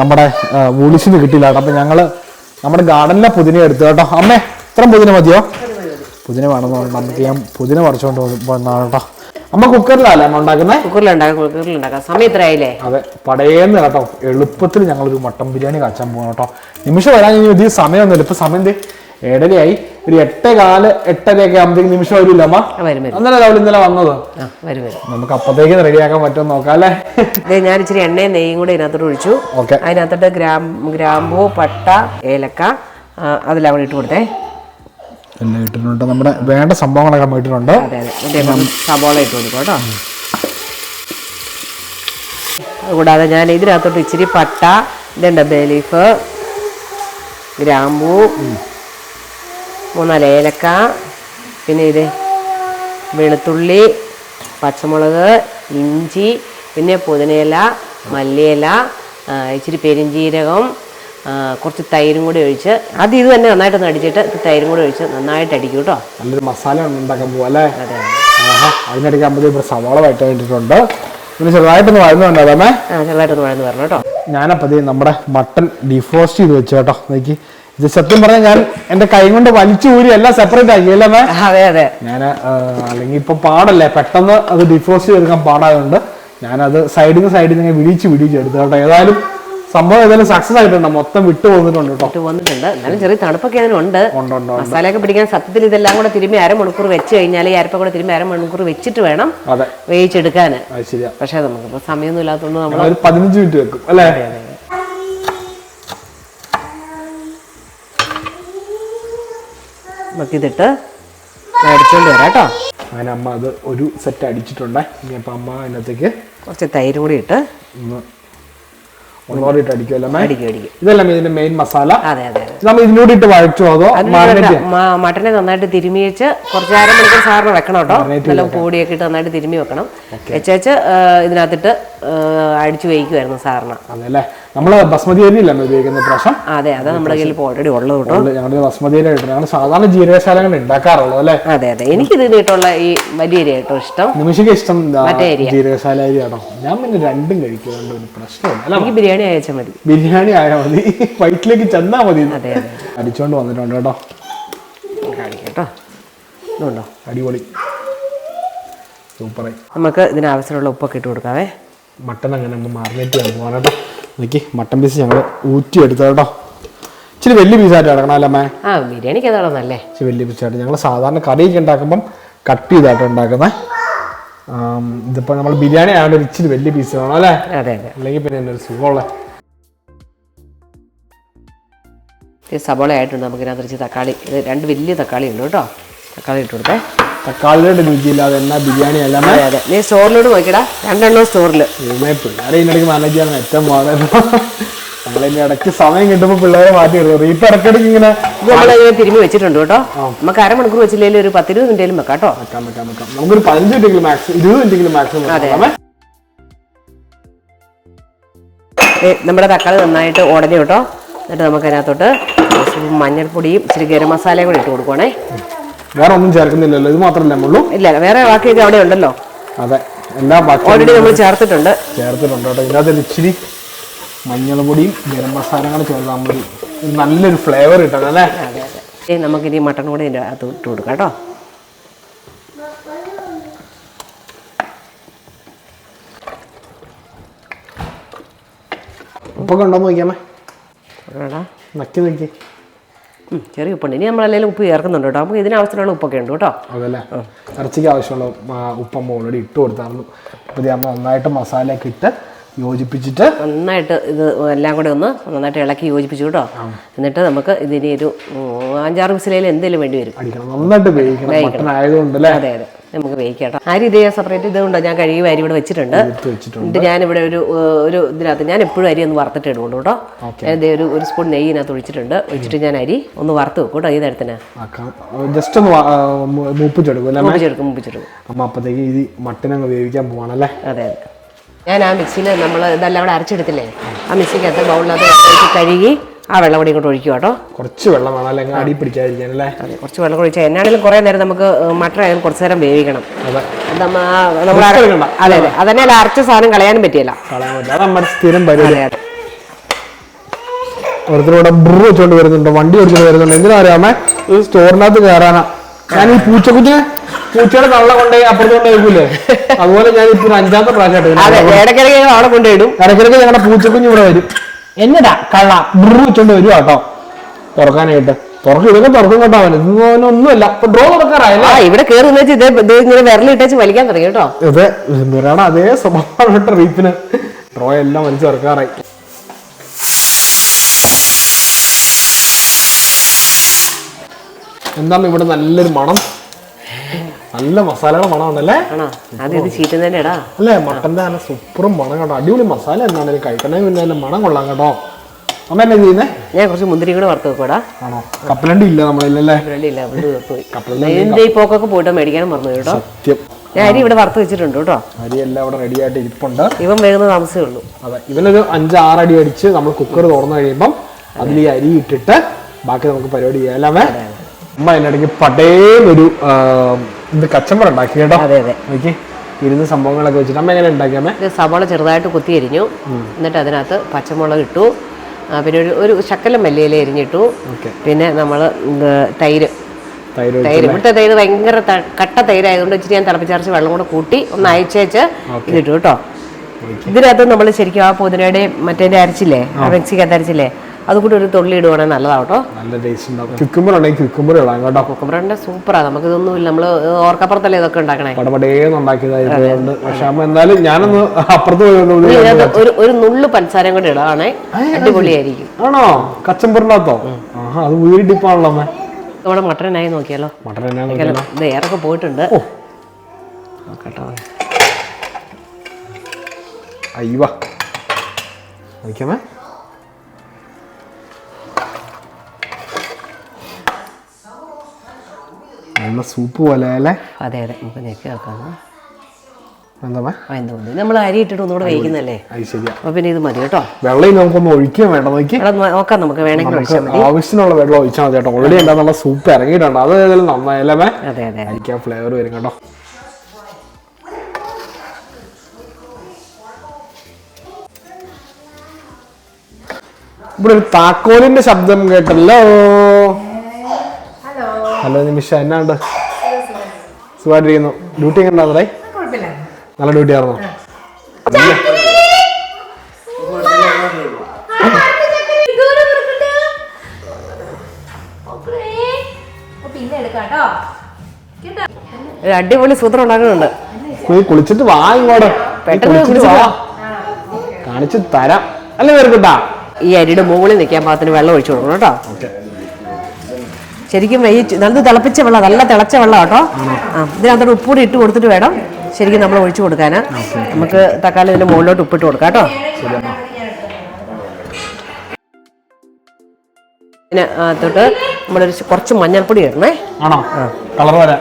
നമ്മുടെ വൂളിസിന് കിട്ടിയില്ല കേട്ടോ. അപ്പം ഞങ്ങൾ നമ്മുടെ ഗാർഡനിലെ പുതിന എടുത്തു കേട്ടോ. അമ്മേ ഇത്രയും പുതിന മതിയോ? പുതിന വേണമെന്ന് നമുക്ക് ഞാൻ പുതിന പറിച്ചുകൊണ്ട് വന്നാണ് കേട്ടോ. അമ്മ കുക്കറിലല്ലേ അമ്മ ഉണ്ടാക്കുന്നത് കുക്കറിലുണ്ടാക്കാം കുക്കറിലുണ്ടാക്കാം. സമയം എത്രയായില്ലേ അതെ പടയേന്ന് കേട്ടോ. എളുപ്പത്തിൽ ഞങ്ങൾ ഒരു മട്ടൻ ബിരിയാണി കാച്ചാൻ പോകണം കേട്ടോ. നിമിഷം വരാൻ ഇനി അധികം സമയമൊന്നുമില്ല. ഇപ്പൊ സമയം എന്തേ? ഏഴരയായി. ഒരു എട്ടേ കാൽ എട്ടരയൊക്കെ ആകുമ്പോഴത്തേക്ക് നിമിഷം വരില്ല അമ്മ? അവൾ ഇന്നലെ വന്നത്. നമുക്ക് അപ്പത്തേക്ക് റെഡിയാക്കാൻ പറ്റുമോ നോക്കാം അല്ലേ? ഇത് ഞാൻ ഇച്ചിരി എണ്ണയും നെയ്യും കൂടെ ഇതിനകത്തോട്ട് ഒഴിച്ചു. ഓക്കെ. അതിനകത്തോട്ട് ഗ്രാം ഗ്രാമ്പൂ പട്ട ഏലക്ക അതെല്ലാം കൂടി ഇട്ട് കൊടുത്തേ. എല്ലാം ഇട്ടിട്ടുണ്ട്. നമ്മുടെ വേണ്ട സംഭവങ്ങളൊക്കെ നമ്മൾ ഇട്ടിട്ടുണ്ട്. അതെ സബോള ഇട്ട് കൊടുക്കും കേട്ടോ. കൂടാതെ ഞാൻ ഇതിനകത്തോട്ട് ഇച്ചിരി പട്ട ഇതുണ്ട് ബേ ലീഫ് ഗ്രാമ്പൂ മൂന്നാൽ ഏലക്ക പിന്നെ ഇത് വെളുത്തുള്ളി പച്ചമുളക് ഇഞ്ചി പിന്നെ പുതിനയില മല്ലിയില ഇച്ചിരി പെരിഞ്ജീരകം ആ, കുറച്ച് തൈരും കൂടി ഒഴിച്ച് അത് ഇത് തന്നെ നന്നായിട്ടൊന്ന് അടിച്ചിട്ട് തൈരും കൂടി ഒഴിച്ച് നന്നായിട്ട് അടിക്കും കേട്ടോ. നല്ലൊരു മസാല ഉണ്ടാക്കാൻ പോവാ അല്ലേ? അതിനിടയ്ക്ക് ആകുമ്പോഴേ ഇവിടെ സവാള വഴറ്റാൻ വേണ്ടിയിട്ടുണ്ട്. പിന്നെ ചെറുതായിട്ടൊന്ന് വഴന്നുണ്ട് അതമ്മേ ആ ചെറുതായിട്ടൊന്ന് വഴന്ന് വരണം കേട്ടോ. ഞാനപ്പോൾ ദേ നമ്മുടെ മട്ടൺ ഡിഫ്രോസ്റ്റ് ചെയ്ത് വെച്ചു കേട്ടോ നോക്കി. ഇത് സത്യം പറഞ്ഞാൽ ഞാൻ എന്റെ കൈ കൊണ്ട് വലിച്ചു ഊരി എല്ലാം സെപ്പറേറ്റ് ആക്കി അല്ലേ അതെ അതെ. ഞാൻ അല്ലെങ്കിൽ ഇപ്പൊ പാടല്ലേ പെട്ടെന്ന് അത് ഡിഫ്രോസ്റ്റ് ചെയ്തെടുക്കാൻ പാടായതുകൊണ്ട് ഞാനത് സൈഡിൽ നിന്ന് സൈഡിൽ നിന്ന് വിടിച്ച് വിടിച്ച് എടുത്തു കേട്ടോ. ഏതായാലും സംഭവം ഏതായാലും സക്സസ് ആയിട്ടുണ്ട്. മൊത്തം വിട്ടു പോകുന്നിട്ടുണ്ട് കേട്ടോ. വിട്ടു വന്നിട്ടുണ്ട് എന്നാലും ചെറിയ തണുപ്പൊക്കെ അതിനുണ്ട് ഉണ്ട്. മസാലയൊക്കെ പിടിക്കാൻ സത്യത്തിൽ ഇതെല്ലാം കൂടെ തിരുമ്മി അരമണിക്കൂർ വെച്ച് കഴിഞ്ഞാൽ ഈ അരപ്പ കൂടെ തിരുമ്മി അരമണിക്കൂർ വെച്ചിട്ട് വേണം അതെ. വേവിച്ചെടുക്കാൻ. പക്ഷെ ശരിയാ. പക്ഷേ നമുക്കിപ്പോൾ സമയമൊന്നും ഇല്ലാത്തതുകൊണ്ട് നമ്മൾ ഒരു പതിനഞ്ച് മിനിറ്റ് വെക്കും അല്ലേ? നമുക്കിതിട്ട് അടിച്ചോണ്ട് വരാം കേട്ടോ. അങ്ങനെ അമ്മ അത് ഒരു സെറ്റ് അടിച്ചിട്ടുണ്ട്. ഇനി അപ്പം അമ്മ അതിനകത്തേക്ക് കുറച്ച് തൈര് കൂടി ഇട്ട് ഒന്ന് അടിക്കും ഇതെല്ലാം ഇതിന്റെ മെയിൻ മസാല അതെ അതെ ഇത് നമ്മൾ ഇതിനോട് ഇട്ട് വഴച്ചോ അതോ മട്ടനെ നന്നായിട്ട് തിരുമി വെച്ച് കുറച്ച് അര മണിക്കൂർ സാറിന് വെക്കണം കേട്ടോ. നല്ല പൊടിയൊക്കെ ഇട്ട് നന്നായിട്ട് തിരുമി വെക്കണം. വെച്ചേച്ച് ഇതിനകത്തിട്ട് അടിച്ചു വേവിക്കുമായിരുന്നു സാറിന്. നമ്മൾ ബസ്മതി അരിയിലാണ് ഉപയോഗിക്കുന്നത് ഉപയോഗിക്കുന്ന പ്രാവശ്യം അതെ അതെ നമ്മുടെ കയ്യിൽ ഓൾറെഡി ഉള്ളത് കേട്ടോ. ഞങ്ങളുടെ ബസ്മതി അരി ഞങ്ങൾ സാധാരണ ജീരകശാലകൾ ഉണ്ടാക്കാറുള്ളത് അല്ലേ? അതെ അതെ. എനിക്ക് ഇത് കേട്ടുള്ള ഈ വലിയ അരി കേട്ടോ ഇഷ്ടം നിമിഷക്ക് ഇഷ്ടം ജീരകശാല അരി ആണോ ഞാൻ പിന്നെ രണ്ടും കഴിക്കുന്നുണ്ട് ഒരു പ്രശ്നമില്ല. എനിക്ക് ബിരിയാണി അയച്ചാൽ മതി. ബിരിയാണി ആയാൽ മതി. വയറ്റിലേക്ക് ചെന്നാൽ മതി. അതെ അതെ. അടിച്ചോണ്ട് വന്നിട്ടുണ്ട് കേട്ടോ. കാണിക്കട്ടോ ഇതുണ്ടോ? അടിപൊളി. സൂപ്പറായി. നമുക്ക് ഇതിനാവശ്യമുള്ള ഉപ്പൊക്കെ ഇട്ട് കൊടുക്കാവേ. മട്ടൺ അങ്ങനെ ഒന്ന് മാറിനേറ്റ് ചെയ്യാൻ പോകാൻ കേട്ടോ. നോക്കി മട്ടൻ പീസ് ഞങ്ങൾ ഊറ്റി കേട്ടോ ഇച്ചിരി വലിയ പീസായിട്ട് കിടക്കണം അല്ലേ അമ്മേ? ആ ബിരിയാണിക്ക് അതാണോ നല്ലേ. ഇച്ചിരി വലിയ പീസായിട്ട് ഞങ്ങൾ സാധാരണ കറിയൊക്കെ ഉണ്ടാക്കുമ്പം കട്ട് ചെയ്തായിട്ട് ഉണ്ടാക്കുന്നത് ഇതിപ്പോൾ നമ്മൾ ബിരിയാണി ആയതുകൊണ്ട് ഒരു ഇച്ചിരി വലിയ പീസ് വേണം അല്ലേ? അതെ അതെ. അല്ലെങ്കിൽ പിന്നെ എന്നൊരു ഒരു സുഖമുള്ള സബോള ആയിട്ടുണ്ട് നമുക്ക് ഇതിനകത്ത് തക്കാളി. ഇത് രണ്ട് വലിയ തക്കാളി ഉണ്ട് കേട്ടോ. തക്കാളി ഇട്ട് കൊടുത്തേ. തക്കാളിയുടെ രുചിയില്ലാതെ എന്നാ ബിരിയാണി അല്ല അതെ അതെ. നീ സ്റ്റോറിലോട് നോക്കിടാ രണ്ടെണ്ണം സ്റ്റോറിൽ പിള്ളേരെ ഇതിനിടയ്ക്ക് മാനേജ് ചെയ്യാൻ ഏറ്റവും പാടാണ് ഞങ്ങളിതിന്റെ ഇടയ്ക്ക് സമയം കിട്ടുമ്പോൾ പിള്ളേരെ മാറ്റി എടുക്കും ഇപ്പൊ ഇടയ്ക്കിടയ്ക്ക് ഇങ്ങനെ നമ്മളിങ്ങനെ തിരുമ്പി വെച്ചിട്ടുണ്ട് കേട്ടോ. നമുക്ക് അരമണിക്കൂർ വെച്ചില്ലെങ്കിൽ ഒരു പത്തിരുപത് മിനിറ്റേലും വെക്കാം കേട്ടോ. വെക്കാം വെക്കാം വെക്കാം. നമുക്കൊരു പതിനഞ്ച് മിനിറ്റെങ്കിലും മാക്സിമം ഇരുപത് മിനിറ്റെങ്കിലും മാക്സിമം നമ്മുടെ തക്കാളി നന്നായിട്ട് ഉടഞ്ഞു കേട്ടോ. എന്നിട്ട് നമുക്ക് അതിനകത്തോട്ട് കുറച്ച് മഞ്ഞൾപ്പൊടിയും ഇച്ചിരി ഗരം മസാലയും കൂടി ഇട്ട് കൊടുക്കുവാണേ. വേറെ ഒന്നും ചേർക്കുന്നില്ലല്ലോ ഇത് മാത്രമല്ലേ ഉള്ളൂ ഇല്ല വേറെ ബാക്കിയൊക്കെ അവിടെ ഉണ്ടല്ലോ. അതെ എല്ലാ ബാക്കി ഓൾറെഡി നമ്മൾ ചേർത്തിട്ടുണ്ട്. ചേർത്തിട്ടുണ്ട് കേട്ടോ. ഇതിനകത്ത് ഇച്ചിരി മഞ്ഞൾപൊടിയും ഗരം മസാലകളും മതി. ഒരു നല്ലൊരു ഫ്ലേവർ കിട്ടണം അല്ലേ? നമുക്കിനി മട്ടൺ കൂടി ഇതിന്റെ അകത്ത് ഇട്ട് കൊടുക്കാം കേട്ടോ. ഉപ്പൊക്കെ ഉണ്ടോ നോക്കിയാമേ നക്കി നക്കി. ചെറിയ ഉപ്പുണ്ട്. ഇനി നമ്മളെല്ലാം ഉപ്പ് ചേർക്കുന്നുണ്ട് കേട്ടോ. നമുക്ക് ഇതിനാവശ്യമുള്ള ഉപ്പൊക്കെ ഉണ്ട് കേട്ടോ. അതല്ലേ? ഇറച്ചിക്ക് ആവശ്യമുള്ള ഉപ്പ് ഉപ്പമ്മ ഓൾറെഡി ഇട്ട് കൊടുത്തായിരുന്നു. അപ്പോൾ ഇത് നമ്മൾ നന്നായിട്ട് മസാലയൊക്കെ ഇട്ട് യോജിപ്പിച്ചിട്ട് നന്നായിട്ട് ഇത് എല്ലാം കൂടെ ഒന്ന് നന്നായിട്ട് ഇളക്കി യോജിപ്പിച്ചു കേട്ടോ. എന്നിട്ട് നമുക്ക് ഇതിനൊരു ഒരു അഞ്ചാറ് വിസിലയിൽ എന്തെങ്കിലും വേണ്ടി വരും. നന്നായിട്ട് വേവിക്കണം. അതെ അതെ. നമുക്ക് വേവിക്കാം അരി ഇതേ സെപ്പറേറ്റ് ഇതുകൊണ്ടോ ഞാൻ കഴുകി അരി ഇവിടെ വെച്ചിട്ടുണ്ട്. എന്നിട്ട് ഞാനിവിടെ ഒരു ഒരു ഇതിനകത്ത് ഞാൻ എപ്പോഴും അരി ഒന്ന് വറുത്തിട്ട് ഇടുള്ളൂ കേട്ടോ. ദേ ഒരു ഒരു സ്പൂൺ നെയ്യ് ഇതിനകത്ത് ഒഴിച്ചിട്ടുണ്ട്. ഒഴിച്ചിട്ട് ഞാൻ അരി ഒന്ന് വറുത്ത് വെക്കും കേട്ടോ. ഈ നേരത്തിന്. ജസ്റ്റ് ഒന്ന് മൂപ്പിച്ചെടുക്കും മൂപ്പിച്ചെടുക്കും മൂപ്പിച്ചെടുക്കും. അമ്മേ? അപ്പത്തേക്ക് ഇത് മട്ടനങ്ങ് വേവിക്കാൻ പോവാണല്ലേ? അതെ അതെ. ഞാൻ ആ മിക്സിയിൽ നമ്മൾ ഇതെല്ലാം കൂടെ അരച്ചെടുത്തില്ലേ? ആ മിക്സിക്കകത്ത് ബൗളിനകത്ത് കഴുകി ആ വെള്ളം കൂടി ഇങ്ങോട്ട് ഒഴിക്കും കേട്ടോ കുറച്ച് വെള്ളം വേണം അല്ലെങ്കിൽ അടി പിടിക്കാതിരിക്കാൻ അല്ലേ? അതെ കുറച്ച് വെള്ളം കൂടി ഒഴിച്ചാൽ എന്നാണെങ്കിലും കുറേ നേരം നമുക്ക് മട്ടൺ ആയാലും കുറച്ച് നേരം വേവിക്കണം. അതെ. നമ്മൾ അതെ അതെ. അതന്നെ അരച്ച സാധനം കളയാനും പറ്റിയല്ല. കളയാൻ പറ്റില്ല. നമ്മുടെ സ്ഥിരം പരിപാടി. ഓരോരുത്തരോടെ ബ്രൂ വെച്ചോണ്ട് വരുന്നുണ്ട് വണ്ടി ഓടിച്ചോണ്ട് വരുന്നുണ്ട്. എന്തിനാ അറിയാമേ? ഇത് സ്റ്റോറിനകത്ത് കയറാനാ. ഞാൻ ഈ പൂച്ചക്കുഞ്ഞിനെ പൂച്ചയുടെ തള്ള കൊണ്ടുപോയി അപ്പുറത്ത് കൊണ്ടുപോയില്ലേ അതുപോലെ ഞാൻ ഇപ്പൊ അഞ്ചാമത്തെ പ്രാവശ്യമായിട്ട് ഇടയ്ക്കിടയ്ക്ക് ഞങ്ങൾ അവിടെ കൊണ്ടുപോയിടും ഇടയ്ക്കിടയ്ക്ക് ഞങ്ങളുടെ പൂച്ചക്കുഞ്ഞ് ഇവിടെ വരും. എന്നടാ കള്ള ബ്രൂ വെച്ചോണ്ട് വരും കേട്ടോ. തുറക്കാനായിട്ട്. തുറക്കും ഇതൊക്കെ തുറക്കും കേട്ടോ അവൻ ഇതൊന്നും ഒന്നുമല്ല. ഇപ്പൊ ഡ്രോ തുറക്കാറായല്ലേ ആ ഇവിടെ കേറി വെച്ച് ഇത് ഇത് ഇങ്ങനെ വിരലിട്ടേച്ച് വലിക്കാൻ തുടങ്ങി കേട്ടോ. ഇത് അതേ സ്വഭാവമാണ് കേട്ടോ റീപ്പിന് ഡ്രോ എല്ലാം വലിച്ചു തുറക്കാറായി. എന്താണ് ഇവിടെ നല്ലൊരു മണം? നല്ല മസാലയുടെ മണമുണ്ടല്ലേ ആണോ? ആദ്യം ഇത് ചീറ്റം തന്നെയാടാ അല്ലേ മട്ടന്റെ നല്ല സൂപ്പറും മണം കേട്ടോ. അടിപൊളി മസാല എന്താണെങ്കിലും കഴിക്കണേ പിന്നെ അതിന്റെ മണം കൊള്ളാം കേട്ടോ. അമ്മ എന്നാ ചെയ്യുന്നേ? ഞാൻ കുറച്ച് മുന്തിരി കൂടെ വറുത്ത് വെക്കൂടാ ആണോ? കപ്പലണ്ടി ഇല്ല ഈ പോക്കൊക്കെ പോയിട്ട് മേടിക്കാനും മറന്നു കേട്ടോ. സത്യം. ഞാൻ അരി ഇവിടെ വറുത്ത് വെച്ചിട്ടുണ്ട് കേട്ടോ. അരി എല്ലാം ഇവിടെ റെഡി ആയിട്ട് ഇരിപ്പുണ്ട്. ഇവൻ വേഗം താമസമേ ഉള്ളൂ. അതെ ഇവനൊരു അഞ്ച് ആറ് അടി അടിച്ച് നമ്മൾ കുക്കർ തുറന്നു കഴിയുമ്പം അതിൽ ഈ അരി ഇട്ടിട്ട് ബാക്കി നമുക്ക് പരിപാടി ചെയ്യാമേ അമ്മ? അതിനിടയ്ക്ക് പടേന്നൊരു ആ, ഇത് കച്ചമ്പറ ഉണ്ടാക്കി കേട്ടോ. അതെ അതെ. നോക്കി ഇരുന്ന് സംഭവങ്ങളൊക്കെ വെച്ചിട്ട് അമ്മ എങ്ങനെ ഉണ്ടാക്കിയാമേ ഇത് സവാള ചെറുതായിട്ട് കുത്തി എരിഞ്ഞു. എന്നിട്ട് അതിനകത്ത് പച്ചമുളക് ഇട്ടു. പിന്നെ ഒരു ഒരു ശക്കലം മല്ലിയില എരിഞ്ഞിട്ടു. പിന്നെ നമ്മൾ തൈര്. തൈര് ഇവിടുത്തെ തൈര് ഭയങ്കര കട്ട തൈരായതുകൊണ്ട് ഇച്ചിരി ഞാൻ തിളപ്പിച്ചരച്ച് വെള്ളം കൂടെ കൂട്ടി ഒന്ന് അയച്ചേച്ച് ഇതിട്ടു കേട്ടോ. ഇതിനകത്ത് നമ്മൾ ശരിക്കും ആ പുതിനയുടെയും മറ്റേ അരച്ചില്ലേ? ആ. മിക്സിക്കകത്ത് അരച്ചില്ലേ? അതുകൂടി ഒരു തുള്ളി ഇടുവാണെങ്കിൽ നല്ലതാട്ടോ നല്ല ടേസ്റ്റ് ഉണ്ടാവും ക്യുക്കുമ്പർ ഉണ്ടെങ്കിൽ ക്യുക്കുമ്പർ ഇടാം കേട്ടോ. കുക്കുമ്പറിന്റെ സൂപ്പറാ നമുക്ക് ഇതൊന്നും ഇല്ല നമ്മൾ ഓർക്കപ്പുറത്തല്ലേ ഇതൊക്കെ ഉണ്ടാക്കണേ? പടപടേന്ന് ഉണ്ടാക്കിയതായതുകൊണ്ട് പക്ഷെ അമ്മ എന്തായാലും ഞാനൊന്ന് അപ്പുറത്ത് പോയി ഇതിനകത്ത് ഒരു ഒരു നുള്ളു പഞ്ചസാരയും കൂടി ഇടാണേ. അടിപൊളിയായിരിക്കും. ആണോ? കച്ചമ്പറിനകത്തോ ആഹാ അത് വീട് ടിപ്പാണല്ലോ അമ്മ. നമ്മുടെ മട്ടനായി നോക്കിയാലോ? മട്ടൻ എന്നാ നോക്കിയാലോ? ഇത് ഏറൊക്കെ പോയിട്ടുണ്ട്. നോക്കട്ടോ. അയ്യവ. നോക്കിയമ്മേ നല്ല സൂപ്പ് പോലെ അല്ലേ? അതെ അതെ. നമുക്ക് ഞെക്കി വെക്കാം നമ്മൾ അരി ഇട്ടിട്ട് ഒന്നുകൂടെ ശരിയാ. അപ്പൊ പിന്നെ ഇത് മതി കേട്ടോ. വെള്ളം നമുക്കൊന്ന് ഒഴിക്കാൻ വേണ്ട നോക്കി. നോക്കാം നമുക്ക്. വേണമെങ്കിൽ ഒഴിച്ചാൽ മതി. ആവശ്യത്തിനുള്ള വെള്ളം ഒഴിച്ചാൽ മതി കേട്ടോ. ഓൾറെഡി എന്താ നല്ല സൂപ്പ് ഇറങ്ങിയിട്ടുണ്ട്. അത് ഏതായാലും നന്നായല്ലേ അതെ അതെ അരിക്കാൻ ഫ്ലേവർ വരും കേട്ടോ. ഇവിടെ ഒരു താക്കോലിന്റെ ശബ്ദം കേട്ടല്ലോ. ഹലോ നിമിഷ എന്നാണ്ട്? സുഖമായിട്ടിരിക്കുന്നു. ഡ്യൂട്ടി എങ്ങനെ ഉണ്ടായിരുന്നേ നല്ല ഡ്യൂട്ടി ആയിരുന്നു? അടിപൊളി സൂത്രം ഉണ്ടാക്കുന്നുണ്ട്. പോയി കുളിച്ചിട്ട് വാ ഇങ്ങോട്ട്. പെട്ടെന്ന് കുളിച്ചിട്ട് വാ. കാണിച്ചു തരാം. അല്ലേ വേർക്കുട്ടാ? ഈ അരിയുടെ മുകളിൽ നിൽക്കാൻ പാകത്തിന് വെള്ളം ഒഴിച്ചു കൊടുക്കണം കേട്ടോ. ശരിക്കും വെയിറ്റ് നല്ല തിളപ്പിച്ച വെള്ളം നല്ല തിളച്ച വെള്ളം കേട്ടോ ആ ഇതിനകത്തോട്ട് ഉപ്പൂടി ഇട്ട് കൊടുത്തിട്ട് വേണം ശരിക്കും നമ്മൾ ഒഴിച്ചു കൊടുക്കാൻ. നമുക്ക് തക്കാളി ഇതിന്റെ മുകളിലോട്ട് ഉപ്പിട്ട് കൊടുക്കാം കേട്ടോ. പിന്നെ അകത്തോട്ട് നമ്മളൊരു കുറച്ച് മഞ്ഞൾപ്പൊടി ഇടണേ. ആണോ? കളർ വരാം.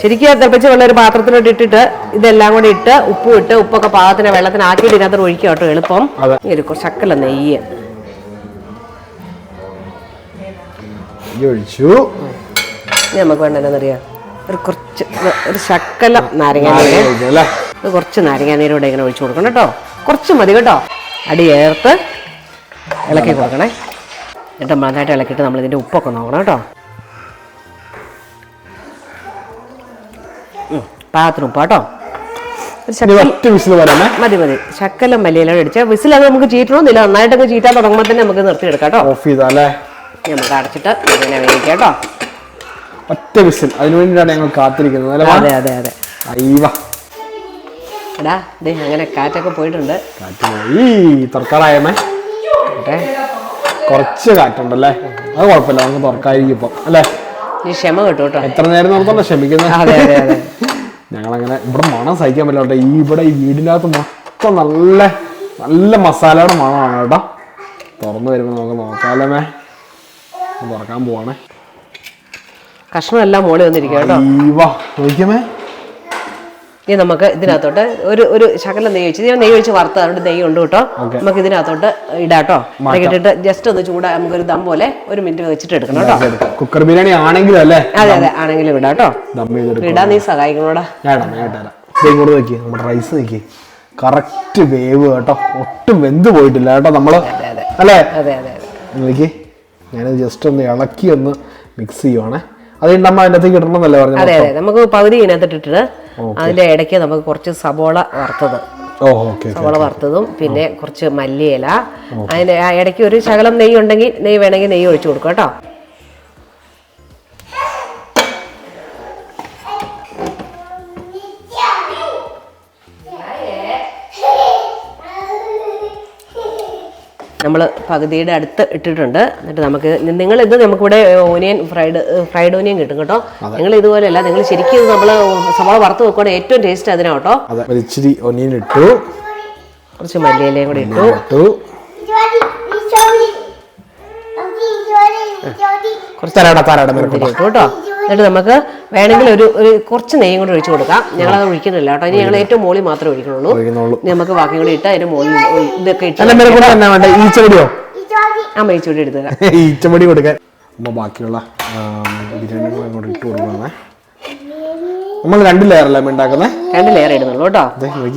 ശരിക്കും തിളപ്പിച്ച വെള്ളം ഒരു പാത്രത്തിലോട്ട് ഇട്ടിട്ട് ഇതെല്ലാം കൂടി ഇട്ട് ഉപ്പും ഇട്ട് ഉപ്പൊക്കെ പാകത്തിന് വെള്ളത്തിന് ആക്കിയിട്ട് ഇതിനകത്ത് ഒഴിക്കാം കേട്ടോ എളുപ്പം. ഈ ഒരു കുറച്ച് ശക്കല നെയ്യ്. ഒഴിച്ചു ഇനി നമുക്ക് വേണ്ട എന്നറിയാം ഒരു കുറച്ച് ഒരു ശക്കല നാരങ്ങാനീര് കുറച്ച് നാരങ്ങ നീരോടെ ഇങ്ങനെ ഒഴിച്ചു കൊടുക്കണം കേട്ടോ. കുറച്ച് മതി കേട്ടോ. അടി ചേർത്ത് ഇളക്കി കൊടുക്കണേ. എന്നിട്ട് നന്നായിട്ട് ഇളക്കിയിട്ട് നമ്മൾ ഇതിന്റെ ഉപ്പൊക്കെ നോക്കണം കേട്ടോ. പാത്രം പാകത്തിന് ഉപ്പ് കേട്ടോ. മതി മതി. ശക്കലം വലിയ അടിച്ചാൽ വിസിൽ അത് നമുക്ക് ചീറ്റണമെന്നില്ല നന്നായിട്ടൊക്കെ ചീറ്റാൻ തുടങ്ങുമ്പോൾ തന്നെ നമുക്ക് നിർത്തിയെടുക്കാം കേട്ടോ. ഓഫ് ചെയ്താലേ? നമുക്ക് അടച്ചിട്ട് ഇതിനെ വേവിക്കാം കേട്ടോ. ഒറ്റ വിസിൽ. അതിനു വേണ്ടിയിട്ടാണ് ഞങ്ങൾ കാത്തിരിക്കുന്നത് അതെ അതെ അതെ. അയ്യവ. എടാ ദേ അങ്ങനെ കാറ്റൊക്കെ പോയിട്ടുണ്ട്. കാറ്റ് പോയി. തുറക്കാറായമേ കുറച്ച് കാറ്റുണ്ടല്ലേ? അത് കുഴപ്പമില്ല നമുക്ക് തുറക്കായിരിക്കും ഇപ്പം അല്ലേ? ഈ ക്ഷമ കിട്ടും കേട്ടോ. എത്ര നേരം നിർത്തണ്ട ക്ഷമിക്കുന്നത്? അതെ അതെ അതെ. ഞങ്ങളങ്ങനെ ഇവിടെ മണം സഹിക്കാൻ പറ്റില്ല കേട്ടോ. ഈ ഇവിടെ ഈ വീടിനകത്ത് മൊത്തം നല്ല നല്ല മസാലയുടെ മണമാണ് കേട്ടോ. തുറന്നു വരുമ്പോൾ നമുക്ക് നോക്കാമല്ലേ തുറക്കാൻ പോവാണേ. കഷ്ണം എല്ലാം മോളിൽ വന്നിരിക്കുക കേട്ടോ. നോക്കിയമേ ഇനി നമുക്ക് ഇതിനകത്തോട്ട് ഒരു ഒരു ശകലം നെയ്യ് വെച്ച് ഞാൻ നെയ്യ് ഒഴിച്ച് വറുത്ത് അതുകൊണ്ട് നെയ്യ് ഉണ്ട് കേട്ടോ. നമുക്ക് ഇതിനകത്തോട്ട് ഇടാട്ടോ ഇട്ടിട്ട് ജസ്റ്റ് ഒന്ന് ചൂടാ നമുക്ക് ഒരു ദം പോലെ ഒരു മിനിറ്റ് വെച്ചിട്ട് എടുക്കണം കേട്ടോ. കുക്കർ ബിരിയാണി ആണെങ്കിലും അല്ലേ? അതെ അതെ. ആണെങ്കിലും ഇടാം കേട്ടോ. ഇടാൻ നീ സഹായിക്കണോടാ ഇങ്ങോട്ട് നോക്കി നമ്മുടെ റൈസ് നോക്കി കറക്റ്റ് വേവ് കേട്ടോ. ഒട്ടും വെന്ത് പോയിട്ടില്ല കേട്ടോ നമ്മൾ. അതെ അതെ. അല്ലേ? അതെ അതെ അതെ. നോക്കി ഞാനത് ജസ്റ്റ് ഒന്ന് ഇളക്കി ഒന്ന് മിക്സ് ചെയ്യുവാണേ. അത് ഇണ്ടമ്മ അതിനകത്തേക്ക് ഇടണമെന്നല്ലേ അതെ പറഞ്ഞു അതെ. നമുക്ക് പകുതി ഇതിനകത്ത് ഇട്ടിട്ട് അതിന്റെ ഇടയ്ക്ക് നമുക്ക് കുറച്ച് സബോള വറുത്തത്. സവോള വറുത്തതും പിന്നെ കുറച്ച് മല്ലിയില. അതിന്റെ ആ ഇടയ്ക്ക് ഒരു ശകലം നെയ്യ് ഉണ്ടെങ്കിൽ നെയ്യ് വേണമെങ്കിൽ നെയ്യ് ഒഴിച്ചു കൊടുക്കുക കേട്ടോ. നമ്മൾ പകുതിയുടെ അടുത്ത് ഇട്ടിട്ടുണ്ട്. എന്നിട്ട് നമുക്ക് നിങ്ങൾ ഇത് നമുക്കിവിടെ ഓനിയൻ ഫ്രൈഡ് ഫ്രൈഡ് ഓനിയൻ കിട്ടും കേട്ടോ. നിങ്ങൾ ഇതുപോലെയല്ല നിങ്ങൾ ശരിക്കും നമ്മൾ സവാള വറുത്ത് വെക്കുകയാണ് ഏറ്റവും ടേസ്റ്റ് അതിനാ കേട്ടോ. ഇച്ചിരി ഒനിയൻ ഇട്ടു. കുറച്ച് മല്ലിയിലയും കൂടി ഇട്ടു. കുറച്ച് തരാടാ തരാടാ ഇട്ടു കേട്ടോ. എന്നിട്ട് നമുക്ക് വേണമെങ്കിൽ ഒരു ഒരു കുറച്ച് നെയ്യും കൂടി ഒഴിച്ചു കൊടുക്കാം. ഞങ്ങളത് ഒഴിക്കുന്നില്ല കേട്ടോ. ഇനി ഞങ്ങൾ ഏറ്റവും മോളി മാത്രമേ ഒഴിക്കണുള്ളൂ നമുക്ക് ബാക്കി കൂടി ഇട്ട് അതിന്റെ മോളി ഇതൊക്കെ ഇട്ട് അല്ല മെനക്കോട്ട എന്നാ വേണ്ട? ഈച്ചമടിയോ ആ മേച്ചൂടി എടുത്ത് തരാം. [LAUGHS] ഈച്ചമടി കൊടുക്കാൻ. അമ്മ ബാക്കിയുള്ള ബിരിയാണി അങ്ങോട്ട് ഇട്ട് കൊടുക്കണേ നമ്മൾ രണ്ട് ലെയർ അല്ലേ ഉണ്ടാക്കുന്നത് രണ്ട് ലെയർ ഇടുന്നുള്ളൂ കേട്ടോ.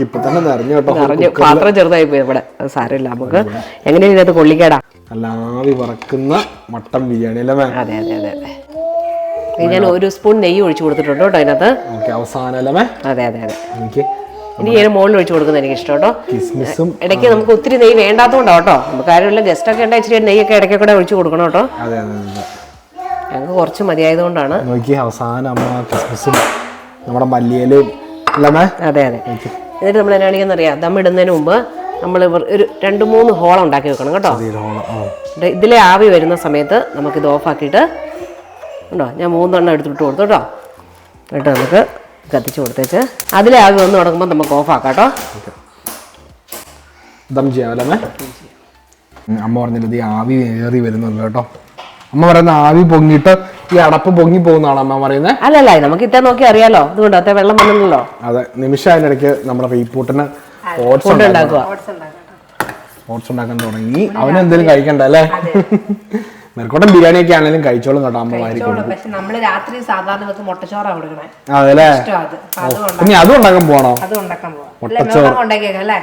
ഇപ്പൊ തന്നെ നിറഞ്ഞു കേട്ടോ. നിറഞ്ഞ്. പാത്രം ചെറുതായി പോയി ഇവിടെ. സാരമില്ല. നമുക്ക് എങ്ങനെയാണ് ഇതിനകത്ത് കൊള്ളിക്കേടാ? നല്ല ആവി വറക്കുന്ന മട്ടൻ ബിരിയാണി അല്ലേ മാം? അതെ അതെ അതെ. അതെ ഞാൻ ഒരു സ്പൂൺ നെയ്യ് ഒഴിച്ചു കൊടുത്തിട്ടുണ്ട് കേട്ടോ അതിനകത്ത്. ഓക്കെ അവസാനം അല്ലേ മാം? അതെ അതെ അതെ. എനിക്ക് ഇനി ഞാൻ മുകളിൽ ഒഴിച്ചു കൊടുക്കുന്നത് എനിക്ക് ഇഷ്ടം കേട്ടോ. കിസ്മിസും ഇടയ്ക്ക് നമുക്ക് ഒത്തിരി നെയ്യ് വേണ്ടാത്തതുകൊണ്ടോ കേട്ടോ. നമുക്ക് ആരുമില്ല ഗസ്റ്റ് ഒക്കെ ഉണ്ടെങ്കിൽ ഇച്ചിരി നെയ്യൊക്കെ ഇടയ്ക്ക് കൂടെ ഒഴിച്ചു കൊടുക്കണം കേട്ടോ. അതെ അതെ അതെ ഞങ്ങൾക്ക് കുറച്ച് മതിയായതുകൊണ്ടാണ്. നോക്കി അവസാനം അമ്മ കിസ്മിസും നമ്മുടെ മല്ലിയിലും അല്ലേ അതെ അതെ. എന്നിട്ട് നമ്മൾ എന്നാണെന്ന് അറിയാം ദം ഇടുന്നതിന് മുമ്പ് നമ്മൾ ഒരു രണ്ട് മൂന്ന് ഹോൾ ഉണ്ടാക്കി വെക്കണം കേട്ടോ. ഇത് ഇതിലെ ആവി വരുന്ന സമയത്ത് നമുക്കിത് ഓഫാക്കിയിട്ട് ഉണ്ടോ ഞാൻ മൂന്നെണ്ണം എടുത്തിട്ട് കൊടുത്തു കേട്ടോ. എന്നിട്ട് നമുക്ക് കത്തിച്ച് കൊടുത്തേച്ച്. അതിലെ ആവി വന്ന് തുടങ്ങുമ്പോൾ നമുക്ക് ഓഫാക്കാം കേട്ടോ. ദം അമ്മ? പറഞ്ഞില്ല ഈ ആവി ഏറി വരുന്നുണ്ട് കേട്ടോ. അമ്മ പറയുന്ന ആവി പൊങ്ങിട്ട് ഈ അടപ്പ് പൊങ്ങി പോകുന്നതാണ് അമ്മ പറയുന്നത് അല്ലല്ല നമുക്ക് ഇത്ര നോക്കി അറിയാലോ. ഇതുകൊണ്ട് അത്ര വെള്ളം വന്നില്ലല്ലോ. അതെ നിമിഷം അതിനിടയ്ക്ക് നമ്മുടെ റീപ്പൂട്ടിന് ഓട്സ് ഉണ്ടാക്കുക. ഓട്സ് ഉണ്ടാക്കാൻ തുടങ്ങി. അവന് എന്തെങ്കിലും കഴിക്കണ്ട അല്ലേ? മെറക്കോട്ടൻ ബിരിയാണി ഒക്കെ ആണെങ്കിലും കഴിച്ചോളും കേട്ടോ അമ്മ വാരി കൊടുക്കും പക്ഷെ നമ്മൾ രാത്രി സാധാരണ വെച്ച് മുട്ടച്ചോറാ കൊടുക്കണേ. അതല്ലേ? ഇഷ്ടം അത്. അപ്പൊ ഇനി അതും ഉണ്ടാക്കാൻ പോണോ അത് ഉണ്ടാക്കാൻ പോവാം. അല്ലേ, മുട്ടച്ചോറ്. നമുക്ക് ഉണ്ടാക്കിയേക്കാം അല്ലേ?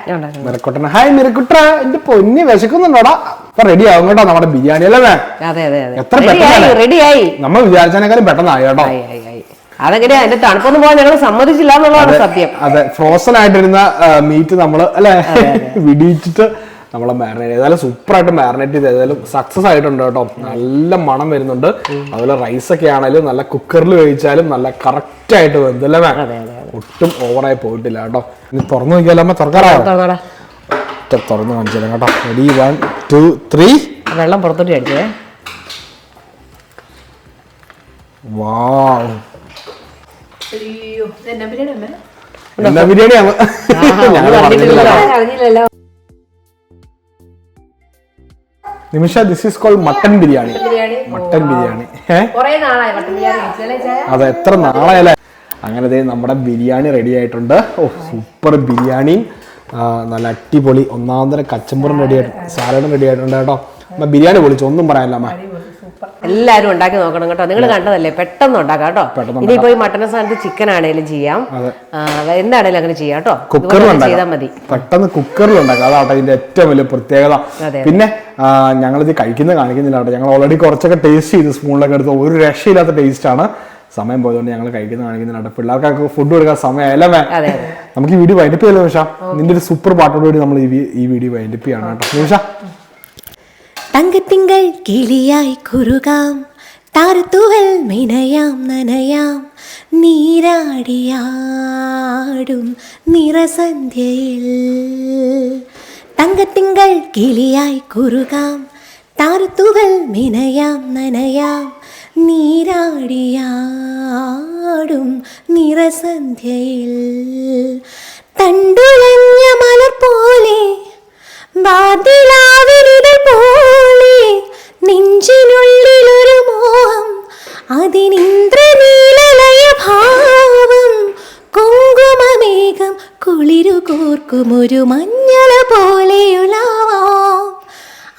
മെറക്കോട്ടൻ ഹായ് മെറക്കുട്ട എന്റെ പൊന്നി വിശക്കുന്നുണ്ടോടാ? ഇപ്പൊ റെഡി ആവും കേട്ടോ നമ്മുടെ ബിരിയാണി അല്ലേ അതെ അതെ അതെ. എത്ര പെട്ടെന്ന്? റെഡിയായി നമ്മൾ വിചാരിച്ചതിനേക്കാളും പെട്ടെന്നായി കേട്ടോ. ആയി ആയി ആയി. അതെങ്ങനെയാ? അതിന്റെ തണുപ്പൊന്നും പോകാൻ ഞങ്ങൾ സമ്മതിച്ചില്ല എന്നുള്ളതാണ് സത്യം. അതെ ഫ്രോസൺ ആയിട്ടിരുന്ന മീറ്റ് നമ്മൾ അല്ലെ? വിടിയിച്ചിട്ട് നമ്മൾ മാരിനേറ്റ് ഏതായാലും സൂപ്പർ ആയിട്ട് മാരിനേറ്റ് ചെയ്ത് ഏതായാലും സക്സസ് ആയിട്ടുണ്ട് കേട്ടോ. നല്ല മണം വരുന്നുണ്ട്. അതുപോലെ റൈസ് ഒക്കെ ആണെങ്കിലും നല്ല കുക്കറിൽ വേവിച്ചാലും നല്ല കറക്റ്റ് ആയിട്ട് വെന്തല്ലേ മാം ഒട്ടും ഓവറായി പോയിട്ടില്ല കേട്ടോ. ഇനി തുറന്നു നോക്കിയാലോ അമ്മ? തുറക്കാറായോ. ഒറ്റ തുറന്ന് കാണിച്ചാലും കേട്ടോ. റെഡി വൺ ടു ത്രീ വെള്ളം പുറത്തോട്ട് അടിച്ചേ. വാ അയ്യോ എന്നാ ബിരിയാണി അമ്മേ? എന്നാ ബിരിയാണിയാണ് ഞാൻ പറഞ്ഞിട്ടില്ല അറിഞ്ഞില്ലല്ലോ. Nimisha this is call mutton biryani. Biryani. Mutton biryani അതെ എത്ര നാളായാലേ. അങ്ങനെ ദേ നമ്മുടെ ബിരിയാണി റെഡി ആയിട്ടുണ്ട്. ഓ സൂപ്പർ ബിരിയാണി. നല്ല അടിപൊളി. ഒന്നാന്തര കച്ചമ്പറും റെഡി ആയിട്ടുണ്ട്. സാലഡും റെഡി ആയിട്ടുണ്ട് കേട്ടോ. അമ്മ ബിരിയാണി പൊളിച്ചു? ഒന്നും പറയാനില്ല അമ്മ. എല്ലാരും ഉണ്ടാക്കി നോക്കണം കേട്ടോ. നിങ്ങൾ കണ്ടതല്ലേ? പെട്ടെന്ന് ഉണ്ടാക്കാം കേട്ടോ. ഇനി ഇനിയിപ്പോ ഈ മട്ടൻ സ്ഥാനത്ത് ചിക്കൻ ആണെങ്കിലും ചെയ്യാം. എന്താണേലും അങ്ങനെ ചെയ്യാം കേട്ടോ. കുക്കറിൽ ചെയ്താൽ മതി. പെട്ടെന്ന് കുക്കറിൽ ഉണ്ടാക്കാം. അതാട്ടോ ഇതിന്റെ ഏറ്റവും വലിയ പ്രത്യേകത. പിന്നെ ഞങ്ങൾ ഞങ്ങളിത് കഴിക്കുന്ന കാണിക്കുന്നില്ല കേട്ടോ. ഞങ്ങൾ ഓൾറെഡി കുറച്ചൊക്കെ ടേസ്റ്റ് ചെയ്ത് സ്പൂണിലൊക്കെ എടുത്ത് ഒരു രക്ഷയില്ലാത്ത ടേസ്റ്റ് ആണ്. സമയം പോയതുകൊണ്ട് ഞങ്ങൾ കഴിക്കുന്ന കാണിക്കുന്നില്ല കേട്ടോ. പിള്ളേർക്കൊക്കെ ഫുഡ് കൊടുക്കാൻ സമയമല്ല നമുക്ക് ഈ വീഡിയോ വൈൻഡപ്പ് ചെയ്യാം നിമിഷ? നിന്റെ ഒരു സൂപ്പർ പാട്ടോട് കൂടി നമ്മൾ ഈ വീഡിയോ വൈൻഡപ്പ് ചെയ്യണം കേട്ടോ. നിമിഷ? തങ്കത്തിങ്കൾ കിളിയായി കുറുകാം. താരത്തൂവൽ മിനയാം നനയാം. നീരാടിയാടും നിറസന്ധ്യയിൽ. തങ്കത്തിങ്കൾ കിളിയായി കുറുകാം. താരത്തൂവൽ മിനയാം നനയാം. നീരാടിയാടും നിറസന്ധ്യയിൽ. തണ്ടുലഞ്ഞ മലർ കോർക്കുമൊരു മഞ്ഞള പോലെയുലാവാം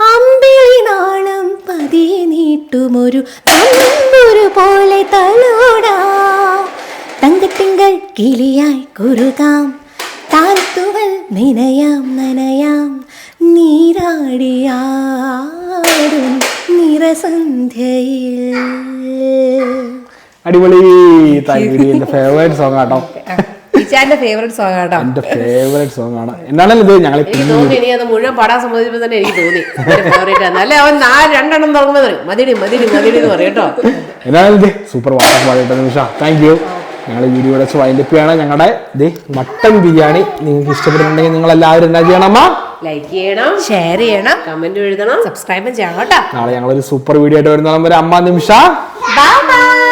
അമ്പിളി നാളം പതിയെ നീട്ടുമൊരു തമ്പുരു പോലെ തലോടാം. തങ്കത്തിങ്കൾ കിളിയായി കുറുകാം. താഴ്ത്തുവൽ നനയാം നനയാം. നീരാടിയാടും നിറസന്ധ്യയിൽ. അടിപൊളി താങ്ക് യു എന്റെ ഫേവറേറ്റ് സോങ് ആട്ടോ ഇച്ചാന്റെ ഫേവറേറ്റ് സോങ് ആട്ടോ എന്റെ ഫേവറേറ്റ് സോങ് ആണ്. എന്നാലും ഇത് ഞങ്ങൾ എനിക്ക് തോന്നി ഇനി അത് മുഴുവൻ പാടാൻ സമ്മതിച്ചപ്പോൾ തന്നെ എനിക്ക് തോന്നി. ഫേവറേറ്റ് ആണ്. അല്ലെ അവൻ നാല് രണ്ടെണ്ണം തുടങ്ങുമ്പോൾ പറയും. മതിടി മതിടി മതിടി എന്ന് പറയും കേട്ടോ. എന്നാലും ഇത് സൂപ്പർ വാട്ടർ പാടിയിട്ട് നിമിഷ. താങ്ക് യു ഞങ്ങൾ ഈ വീഡിയോ വെച്ച് വൈൻഡപ്പ് ചെയ്യാണ് ഞങ്ങളുടെ ഇത് മട്ടൻ ബിരിയാണി നിങ്ങൾക്ക് ഇഷ്ടപ്പെട്ടിട്ടുണ്ടെങ്കിൽ നിങ്ങൾ എല്ലാവരും എന്താ ചെയ്യണം അമ്മ? ലൈക്ക് ചെയ്യണം. ഷെയർ ചെയ്യണം. കമന്റ് എഴുതണം. സബ്സ്ക്രൈബ് ചെയ്യണം കേട്ടോ. നാളെ ഞങ്ങളൊരു സൂപ്പർ വീഡിയോ ആയിട്ട് വരുന്ന അമ്മ നിമിഷ. Bye bye